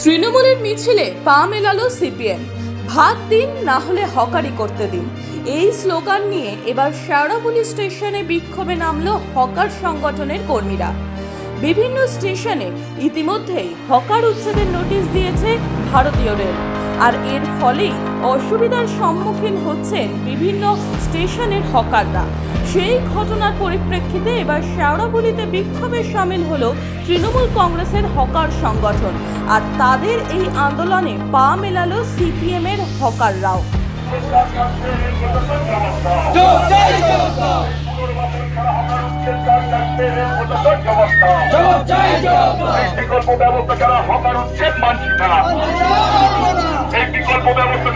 তৃণমূলের মিছিলে পা মেলালো সিপিএম। ভাত দিন না হলে হকারি করতে দিন। এই স্লোগান নিয়ে এবার শেওড়াপুলি স্টেশনে বিক্ষোভে নামলো হকার সংগঠনের কর্মীরা। বিভিন্ন স্টেশনে ইতিমধ্যেই হকার উচ্ছেদের নোটিশ দিয়েছে ভারতীয় রেল আর এর ফলেই অসুবিধার সম্মুখীন হচ্ছেন বিভিন্ন স্টেশনের হকাররা। সেই ঘটনার পরিপ্রেক্ষিতে এবার শেওড়াপুলিতে বিক্ষোভে সামিল হল তৃণমূল কংগ্রেসের হকার সংগঠন আর তাদের এই আন্দোলনে পা মেলালো সিপিএম এর হকাররাও। ব্যবস্থা ছাড়া হকার উচ্ছেদ মানছি না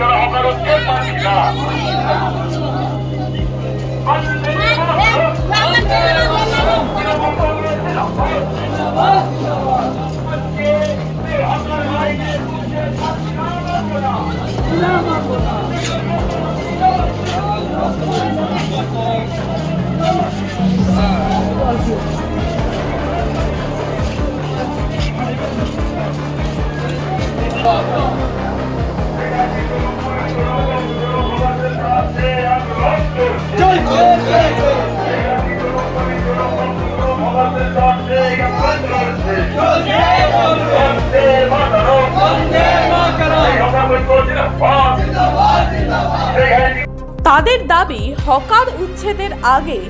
বিকল্প ব্যবস্থা ছাড়া হকার না তাদের দাবি, হকার উচ্ছেদের আগে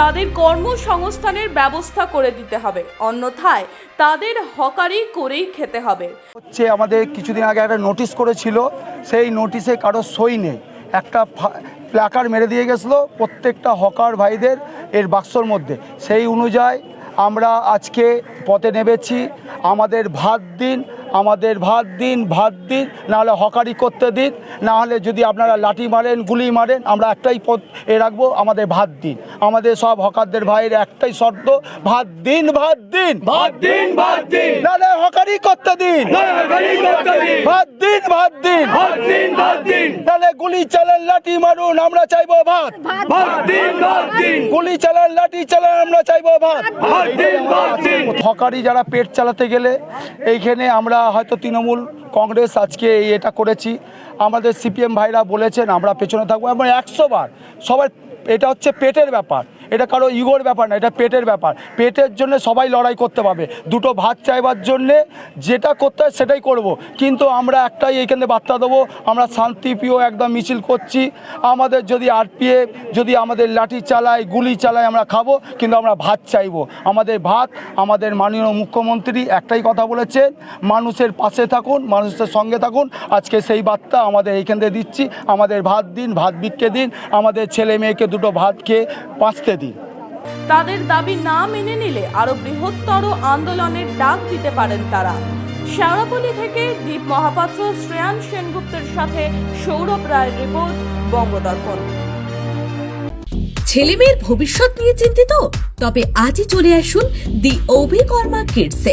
তাদের কর্মসংস্থানের ব্যবস্থা করে দিতে হবে। অন্যথায় তাদের হকারি করেই খেতে হবে। হচ্ছে আমাদের কিছুদিন আগে একটা নোটিশ করেছিল, সেই নোটিশে কারও সই নেই। একটা প্ল্যাকার মেরে দিয়ে গেছিল প্রত্যেকটা হকার ভাইদের এর বাক্সর মধ্যে। সেই অনুযায়ী আমরা আজকে পথে নেমেছি। আমাদের ভাত দিন আমাদের ভাত দিন ভাত দিন নাহলে হকারি করতে দিন নাহলে যদি আপনারা লাঠি মারেন গুলি মারেন আমরা একটাই পথ এ রাখব আমাদের ভাত দিন। আমাদের সব হকারদের ভাইয়ের একটাই শর্ত ভাত দিন ভাত দিন। ভাত দিন ভাত দিন। নাহলে হকারি করতে দিন। হকারি করতে দিন। ভাত দিন ভাত দিন। ভাত দিন ভাত দিন। নাহলে গুলি চালান লাঠি মারুন আমরা চাইব ভাত ভাত দিন ভাত দিন। গুলি চালান লাঠি চালান আমরা চাইব ভাত। ভাত দিন ভাত দিন। হকারি যারা পেট চালাতে গেলে এইখানে আমরা হয়তো তৃণমূল কংগ্রেস আজকে এই এটা করেছি। আমাদের সিপিএম ভাইরা বলেছেন, আমরা পেছনে থাকব এবং একশো বার সবার এটা হচ্ছে পেটের ব্যাপার। এটা কারও ইগোর ব্যাপার না, এটা পেটের ব্যাপার। পেটের জন্য সবাই লড়াই করতে পারবে। দুটো ভাত চাইবার জন্যে যেটা করতে হয় সেটাই করব। কিন্তু আমরা একটাই এইখানে বার্তা দেবো, আমরা শান্তিপ্রিয় একদম মিছিল করছি। আমাদের যদি আরপিএফ, যদি আমাদের লাঠি চালায়, গুলি চালায় আমরা খাব, কিন্তু আমরা ভাত চাইব। আমাদের ভাত, আমাদের মাননীয় মুখ্যমন্ত্রী একটাই কথা বলেছেন মানুষের পাশে থাকুন, মানুষের সঙ্গে থাকুন। আজকে সেই বার্তা আমাদের এইখান দিচ্ছি। আমাদের ভাত দিন, ভাত বিক্রে দিন। আমাদের ছেলে মেয়েকে দুটো ভাত খেয়ে বাঁচতে দিন তাদের দাবি না মেনে নিলে আরও বৃহত্তর আন্দোলনের ডাক দিতে পারেন তারা। শেওড়াপল্লী থেকে দীপ মহাপাত্র শ্রেয়ান সেনগুপ্তের সাথে সৌরভ রায়ের রিপোর্ট বঙ্গদর্পণ। ছেলে মেয়ের ভবিষ্যৎ নিয়ে চিন্তিত? তবে আজই চলে আসুন দি অভিকর্মা কিডসে।